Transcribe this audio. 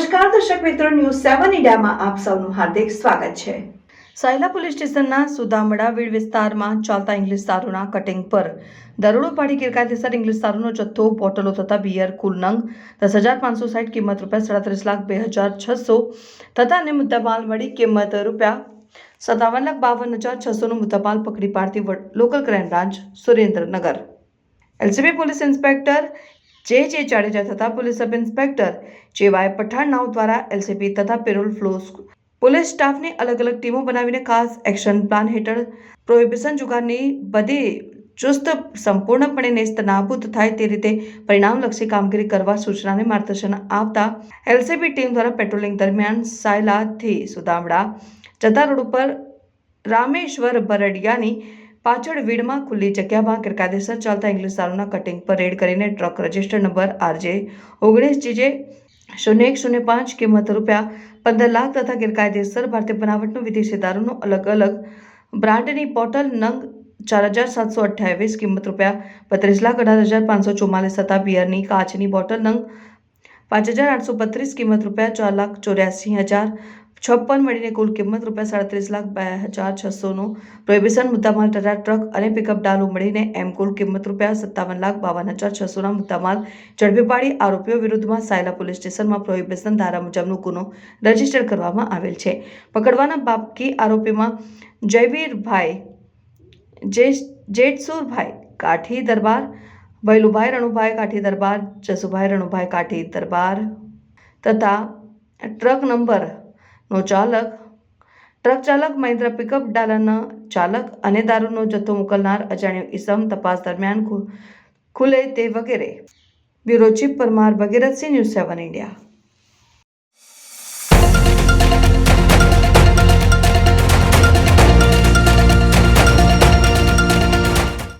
મિત્રો ન્યૂઝ સેવન ઇન્ડિયામાં આપ સૌનું હાર્દિક સ્વાગત છે. સાયલા પોલીસ સ્ટેશનના સુદામડા વીડ વિસ્તારમાં ચાલતા ઇંગ્લિશ દારૂના કટિંગ પર દરોડો પાડી ગેરકાયદેસર ઇંગ્લિશ દારૂનો જથ્થો, બોટલો તથા બિયર કુલ નંગ દસ હજાર પાંચસો સાઠ કિંમત રૂપિયા, સાડત્રીસ લાખ બે હજાર છસો તથા અન્ય મુદ્દામાલ મળી કિંમત રૂપિયા સત્તાવન લાખ બાવન હજાર છસોનો મુદ્દામાલ પકડી પાડતી local crime branch Surendranagar. LCB police inspector J J Jadeja તથા police sub inspector J Y Pathan નાવ દ્વારા એલસીબી તથા પેરોલ ફ્લો પોલીસ સ્ટાફની અલગ અલગ ટીમો બનાવીને ખાસ એક્શન પ્લાન હેઠળ પ્રોહિબિશન જુગારની બધી ચુસ્ત સંપૂર્ણપણે નેસ્ત નાબૂદ થાય તે રીતે પરિણામલક્ષી કામગીરી કરવા સૂચનાને માર્ગદર્શન આપતા એલસીબી ટીમ દ્વારા પેટ્રોલિંગ દરમિયાન સાયલાથી સુદામડા જતા રોડ ઉપર રામેશ્વર બરડિયાની પાછળ વીડમાં ખુલ્લી જગ્યામાં ગેરકાયદેસર ચાલતા ઇંગ્લિશ દારૂના કટિંગ પર રેડ કરીને ટ્રક રજિસ્ટર નંબર આરજે ઓગણીસ જીજે શૂન્ય એક શૂન્ય પાંચ કિંમત રૂપિયા પંદર લાખ તથા ગેરકાયદેસર ભારતીય બનાવટનું વિદેશી દારૂનું અલગ અલગ બ્રાન્ડની બોટલ નંગ ચાર હજાર સાતસો અઠ્યાવીસ કિંમત રૂપિયા બત્રીસ લાખ અઢાર હજાર પાંચસો ચુમ્માલીસ તથા બિયરની કાચની બોટલ નંગ પાંચ હજાર આઠસો બત્રીસ કિંમત રૂપિયા ચાર લાખ ચોર્યાસી હજાર છપ્પન મળીને કુલ કિંમત રૂપિયા સાડત્રીસ લાખ બે હજાર છસોનું પ્રોહિબિશન મુદ્દામાલ તથા ટ્રક અને પિકઅપ ડાલુ મળીને એમ કુલ કિંમત રૂપિયા સત્તાવન લાખ બાવન હજાર છસોના મુદ્દામાલ ઝડપી પાડી આરોપીઓ વિરુદ્ધમાં સાયલા પોલીસ સ્ટેશનમાં પ્રોહિબિશન ધારા મુજબનો ગુનો રજિસ્ટર કરવામાં આવેલ છે. પકડવાના બાકી આરોપીમાં જયવીરભાઈ જે જેઠસુરભાઈ કાઠી દરબાર, ભૈલુભાઈ રણુભાઈ કાઠી દરબાર, જસુભાઈ રણુભાઈ કાઠી દરબાર તથા ટ્રક નંબર નો ચાલક. ટ્રક ચાલક મહિન્દ્ર પિકઅપ ડાલાના ચાલક અને દારૂનો જથ્થો મોકલનાર અજાણ્યો ઈસમ તપાસ દરમિયાન ખુલે તે વગેરે. Bureau chief Parmar Bhagirathsinh news seven India.